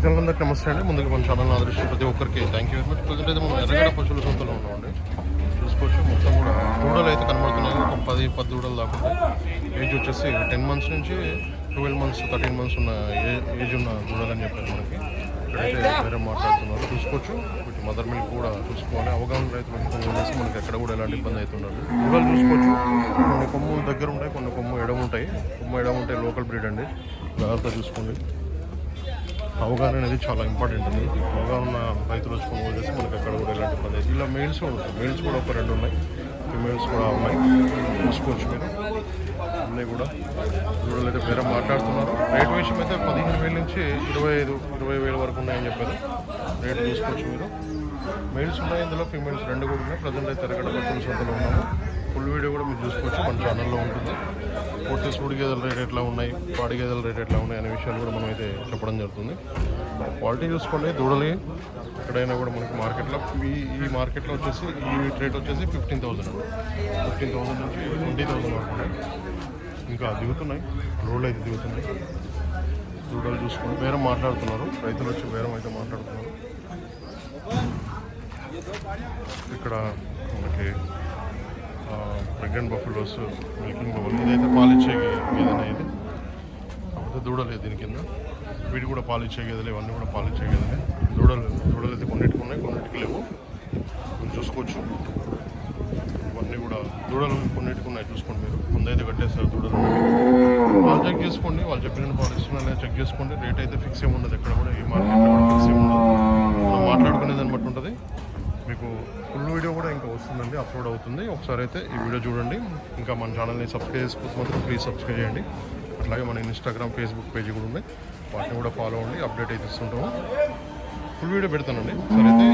రైతులందరికీ నమస్తే అండి. ముందుగా మన ఛానల్ ఆదరిస్తున్న ప్రతి ఒక్కరికి thank you very much present అయితే మనం ఎర్రగడ్డ పశువుల సొంతలో ఉన్నామండి. చూసుకోవచ్చు. మొత్తం కూడా దూడలు అయితే కనబడుతున్నాయి. ఒక పది పది దూడలు దాకా ఏజ్ వచ్చేసి టెన్ మంత్స్ నుంచి ట్వెల్వ్ మంత్స్ థర్టీన్ మంత్స్ ఉన్న ఏజ్ ఉన్న దూడలు అని చెప్పారు మనకి. ఇక్కడైతే వేరే మాట్లాడుతున్నారు. చూసుకోవచ్చు. వీటి మదర్ మిల్క్ కూడా చూసుకోవాలి. అవగాహన రైతులు చేసి మనకి ఎక్కడ కూడా ఎలాంటి ఇబ్బంది అవుతుండదు దూడలు చూసుకోవచ్చు. కొన్ని కొమ్ము దగ్గర ఉంటాయి కొన్ని కొమ్ము ఎడమ ఉంటాయి. కొమ్ము ఎడమ ఉంటాయి లోకల్ బ్రీడ్ అండి. జాగ్రత్త చూసుకోండి. అవగాహన అనేది చాలా ఇంపార్టెంట్ ఉంది అవగాహన రైతులు వచ్చి కొనుగోలు చేసి మనకి ఎక్కడ కూడా ఎలాంటి ఇబ్బంది ఇలా మెయిల్స్ కూడా ఉంటాయి. మెయిల్స్ కూడా ఒక రెండు ఉన్నాయి. ఫిమేల్స్ కూడా ఉన్నాయి. చూసుకోవచ్చు మీరు. అన్నీ కూడా. చూడలేదు వేరే మాట్లాడుతున్నారు. రేట్ విషయం అయితే పదిహేను వేల నుంచి ఇరవై ఐదు ఇరవై వేల వరకు ఉన్నాయని చెప్పారు. రేట్ చూసుకోవచ్చు మీరు. మెయిల్స్ ఉన్నాయి. ఇందులో ఫీమేల్స్ రెండు కూడా ఉన్నాయి. ప్రజెంట్ అయితే ఎరగడ సొంతలో ఉన్నాము. ఫుల్ వీడియో కూడా మీరు చూసుకోవచ్చు. మన ఛానల్లో ఉంటుంది. పొట్టి సూడి గేదెల రేట్ ఎట్లా ఉన్నాయి? పాడి గేదెల రేట్ ఎట్లా ఉన్నాయి? అనే విషయాలు కూడా మనం అయితే చెప్పడం జరుగుతుంది. క్వాలిటీ చూసుకోండి. దూడలి ఎక్కడైనా కూడా మనకి మార్కెట్లో ఈ ఈ మార్కెట్లో వచ్చేసి ఈ రేట్ వచ్చేసి ఫిఫ్టీన్ థౌసండ్ ఫిఫ్టీన్ థౌసండ్ నుంచి ట్వంటీ థౌసండ్ వరకు ఉన్నాయి. ఇంకా దిగుతున్నాయి. రోడ్లు అయితే దిగుతున్నాయి. దూడలు చూసుకొని వేరే మాట్లాడుతున్నారు. రైతులు వచ్చి వేరే అయితే మాట్లాడుతున్నారు. ఇక్కడ మనకి ప్రెగ్నెంట్ బఫులోస్ మిల్కింగ్ బఫుల్ ఇదైతే పాలిచ్చే గేదెనే ఇది. కాకపోతే దూడలేదు దీని కింద. వీటి కూడా పాలిచ్చే గేదెలు ఇవన్నీ కూడా పాలిచ్చే గేదెలే. దూడలు దూడలు అయితే కొన్నిటికి ఉన్నాయి కొన్నిటికి లేవు. మీరు చూసుకోవచ్చు. ఇవన్నీ కూడా దూడలు కొన్నిటికి ఉన్నాయి చూసుకోండి మీరు. ముందైతే కట్టేస్తారు దూడలు. వాళ్ళు చెక్ చేసుకోండి వాళ్ళు చెప్పిన పాలు ఇస్తున్నా చెక్ చేసుకోండి. రేట్ అయితే ఫిక్స్ ఏమి ఉండదు ఎక్కడ కూడా ఈ మార్కెట్లో కూడా ఫిక్స్ ఏమి ఉండదు మనం మాట్లాడుకునే దాన్ని బట్టి ఉంటుంది మీకు ఫుల్ వీడియో కూడా ఇంకా వస్తుందండి అప్లోడ్ అవుతుంది. ఒకసారి అయితే ఈ వీడియో చూడండి. ఇంకా మన ఛానల్ని సబ్స్క్రైబ్ చేసుకోవచ్చు మాత్రం ప్లీజ్ సబ్స్క్రైబ్ చేయండి. అట్లాగే మన ఇన్స్టాగ్రామ్ ఫేస్బుక్ పేజీ కూడా ఉంది. వాటిని కూడా ఫాలో అవ్వండి. అప్డేట్ అయితే ఇస్తుంటాము. ఫుల్ వీడియో పెడతానండి. సరే అయితే